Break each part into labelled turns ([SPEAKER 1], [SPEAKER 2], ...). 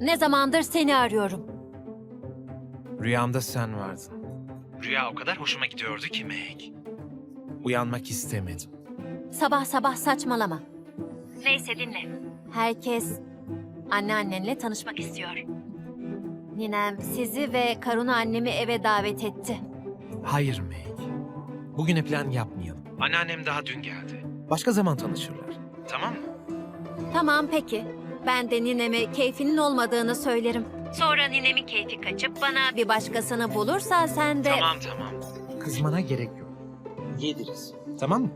[SPEAKER 1] Ne zamandır seni arıyorum.
[SPEAKER 2] Rüyamda sen vardın. Rüya o kadar hoşuma gidiyordu ki Meg. Uyanmak istemedim.
[SPEAKER 1] Sabah sabah saçmalama. Neyse dinle. Herkes anneannenle tanışmak istiyor. Ninem sizi ve Karuna annemi eve davet etti.
[SPEAKER 2] Hayır Meg. Bugüne plan yapmayalım. Anneannem daha dün geldi. Başka zaman tanışırlar. Tamam mı?
[SPEAKER 1] Tamam peki. Ben de nineme keyfinin olmadığını söylerim. Sonra ninemin keyfi kaçıp bana bir başkasını bulursa sen de...
[SPEAKER 2] Tamam tamam. Kızmana gerek yok. Yediriz. Tamam mı?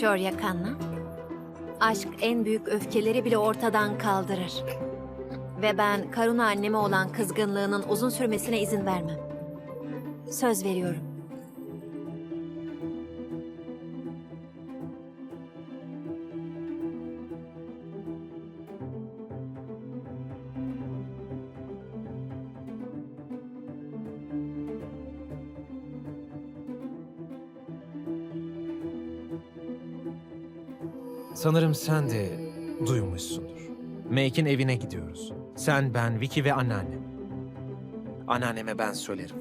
[SPEAKER 1] Şorya Kanna. Aşk en büyük öfkeleri bile ortadan kaldırır. Ve ben Karuna anneme olan kızgınlığının uzun sürmesine izin vermem. Söz veriyorum.
[SPEAKER 2] Sanırım sen de duymuşsundur. Meg'in evine gidiyoruz. Sen, ben, Vicky ve anneannem. Anneanneme ben söylerim.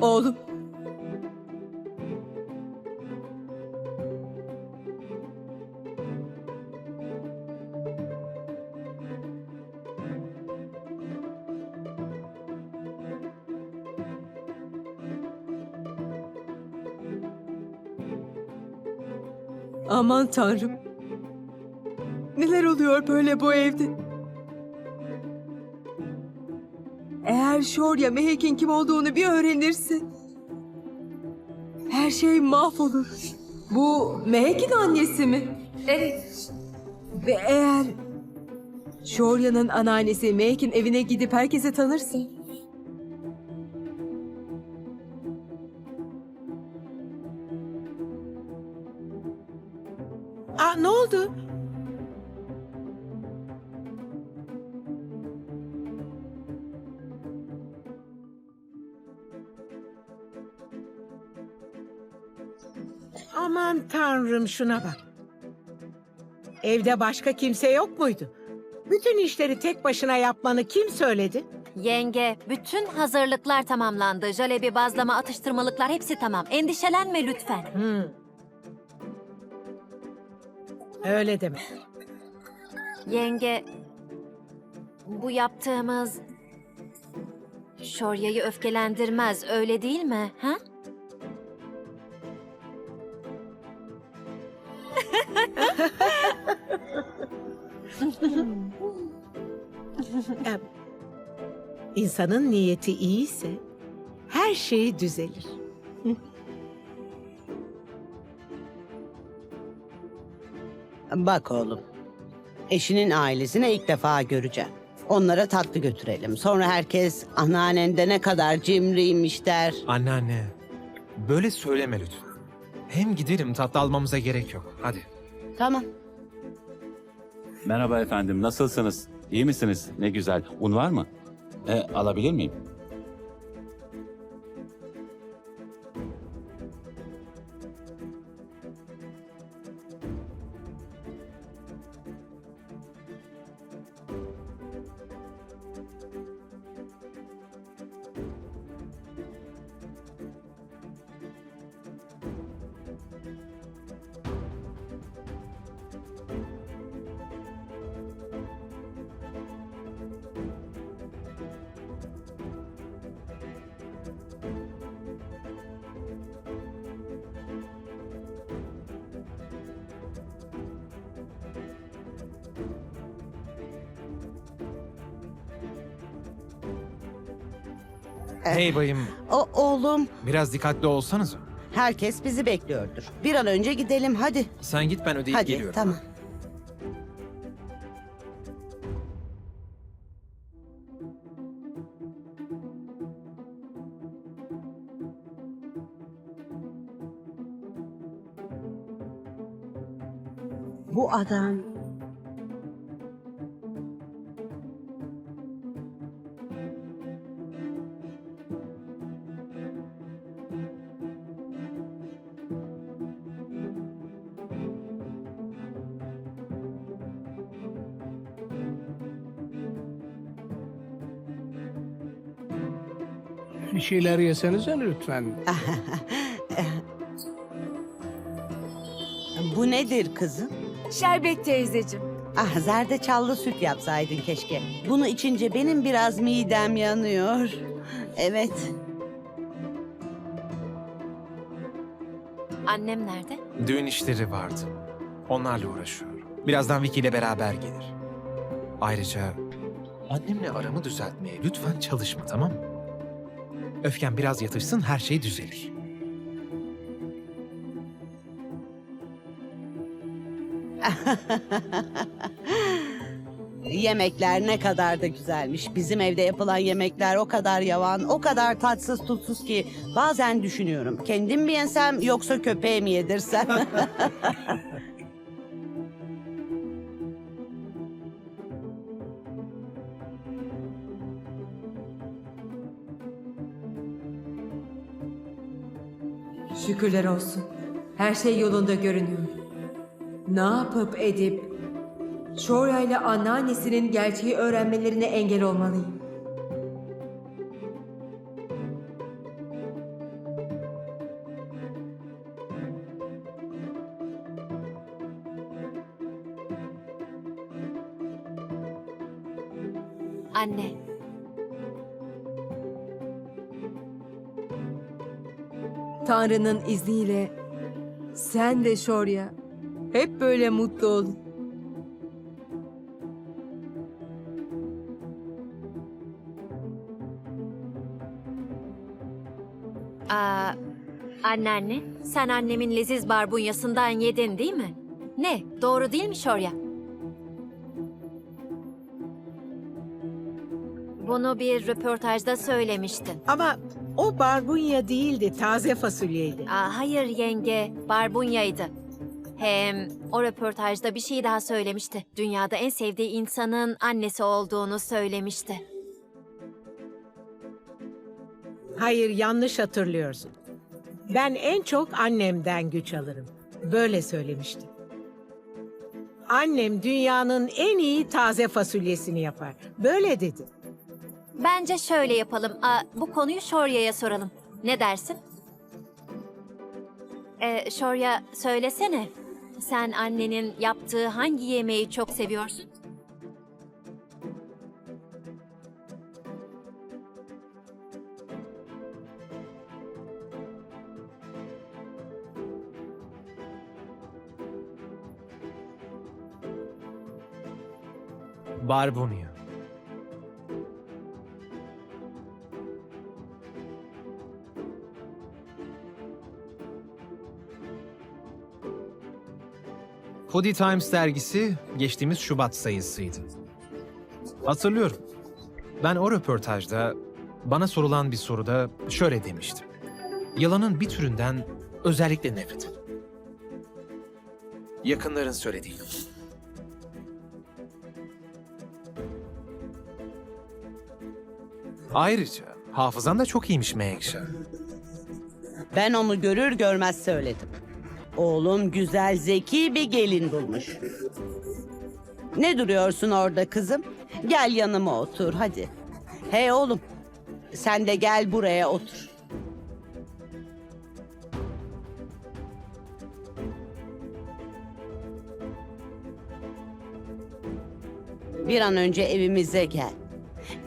[SPEAKER 3] Oğlum. Aman tanrım. Neler oluyor böyle bu evde? Eğer Şorya Mehek'in kim olduğunu bir öğrenirse... Her şey mahvolur. Bu Mehek'in annesi mi? Evet. Ve eğer Şorya'nın anneannesi Mehek'in evine gidip herkese tanırsa...
[SPEAKER 4] oldu? Aman tanrım şuna bak. Evde başka kimse yok muydu? Bütün işleri tek başına yapmanı kim söyledi?
[SPEAKER 1] Yenge, bütün hazırlıklar tamamlandı. Jalebi, bazlama, atıştırmalıklar hepsi tamam. Endişelenme lütfen.
[SPEAKER 4] Hmm. Öyle deme.
[SPEAKER 1] Yenge, bu yaptığımız Şorya'yı öfkelendirmez, öyle değil mi? Ha?
[SPEAKER 4] İnsanın niyeti iyiyse her şey düzelir.
[SPEAKER 5] Bak oğlum. Eşinin ailesine ilk defa göreceğim. Onlara tatlı götürelim. Sonra herkes anneannende ne kadar cimriymiş der.
[SPEAKER 2] Anneanne, böyle söyleme lütfen. Hem gidelim tatlı almamıza gerek yok. Hadi.
[SPEAKER 5] Tamam.
[SPEAKER 6] Merhaba efendim, nasılsınız? İyi misiniz? Ne güzel. Un var mı? E, alabilir miyim?
[SPEAKER 2] Hey bayım,
[SPEAKER 5] O oğlum,
[SPEAKER 2] biraz dikkatli olsanız.
[SPEAKER 5] herkes bizi bekliyordur. Bir an önce gidelim hadi.
[SPEAKER 2] Sen git ben ödeyip
[SPEAKER 5] hadi
[SPEAKER 2] geliyorum.
[SPEAKER 5] tamam. Bu adam
[SPEAKER 7] Bir şeyler yesenize lütfen.
[SPEAKER 5] Bu nedir kızım?
[SPEAKER 3] Şerbet teyzeciğim.
[SPEAKER 5] Ah zerdeçallı süt yapsaydın keşke. Bunu içince benim biraz midem yanıyor. Evet.
[SPEAKER 1] Annem nerede?
[SPEAKER 2] Düğün işleri vardı. Onlarla uğraşıyor. Birazdan Vicky ile beraber gelir. Ayrıca annemle aramı düzeltmeye lütfen çalışma tamam mı? Öfken biraz yatışsın her şey düzelir.
[SPEAKER 5] Yemekler ne kadar da güzelmiş. Bizim evde yapılan yemekler o kadar yavan, o kadar tatsız tutsuz ki bazen düşünüyorum. Kendim mi yensem yoksa köpeğe mi yedirsem?
[SPEAKER 3] Şükürler olsun. Her şey yolunda görünüyor. Ne yapıp edip Şorya ile anneannesinin gerçeği öğrenmelerine engel olmalıyım.
[SPEAKER 1] Anne.
[SPEAKER 3] Tanrı'nın izniyle sen de Şorya hep böyle mutlu olun.
[SPEAKER 1] Aa, anneanne, sen annemin leziz barbunyasından yedin değil mi? Ne, doğru değil mi Şorya? Bunu bir röportajda söylemiştin.
[SPEAKER 4] Ama o barbunya değildi, taze fasulyeydi.
[SPEAKER 1] Aa, hayır yenge, barbunyaydı. Hem o röportajda bir şey daha söylemişti. Dünyada en sevdiği insanın annesi olduğunu söylemişti.
[SPEAKER 4] Hayır, yanlış hatırlıyorsun. Ben en çok annemden güç alırım. Böyle söylemişti. Annem dünyanın en iyi taze fasulyesini yapar. Böyle dedi.
[SPEAKER 1] Bence şöyle yapalım. Aa, bu konuyu Şorya'ya soralım. Ne dersin? Ee, Şorya söylesene. Sen annenin yaptığı hangi yemeği çok seviyorsun?
[SPEAKER 2] Barbunya. Foodie Times dergisi geçtiğimiz Şubat sayısıydı. Hatırlıyorum. Ben o röportajda bana sorulan bir soruda şöyle demiştim. Yalanın bir türünden özellikle nefret. Yakınların söylediği. Ayrıca hafızan da çok iyiymiş Menekşe.
[SPEAKER 5] ben onu görür görmez söyledim. Oğlum güzel, zeki bir gelin bulmuş. Ne duruyorsun orada kızım? Gel yanıma otur hadi. Hey oğlum, sen de gel buraya otur. Bir an önce evimize gel.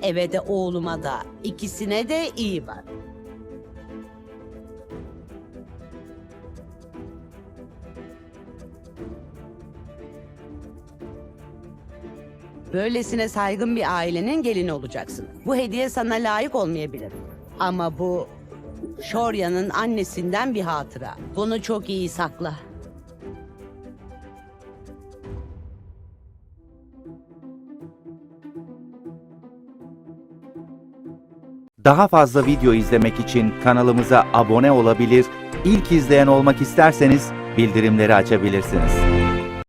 [SPEAKER 5] Eve de oğluma da ikisine de iyi bak. Böylesine saygın bir ailenin gelini olacaksın. Bu hediye sana layık olmayabilir. Ama bu Şorya'nın annesinden bir hatıra. Bunu çok iyi sakla.
[SPEAKER 8] Daha fazla video izlemek için kanalımıza abone olabilir, ilk izleyen olmak isterseniz bildirimleri açabilirsiniz.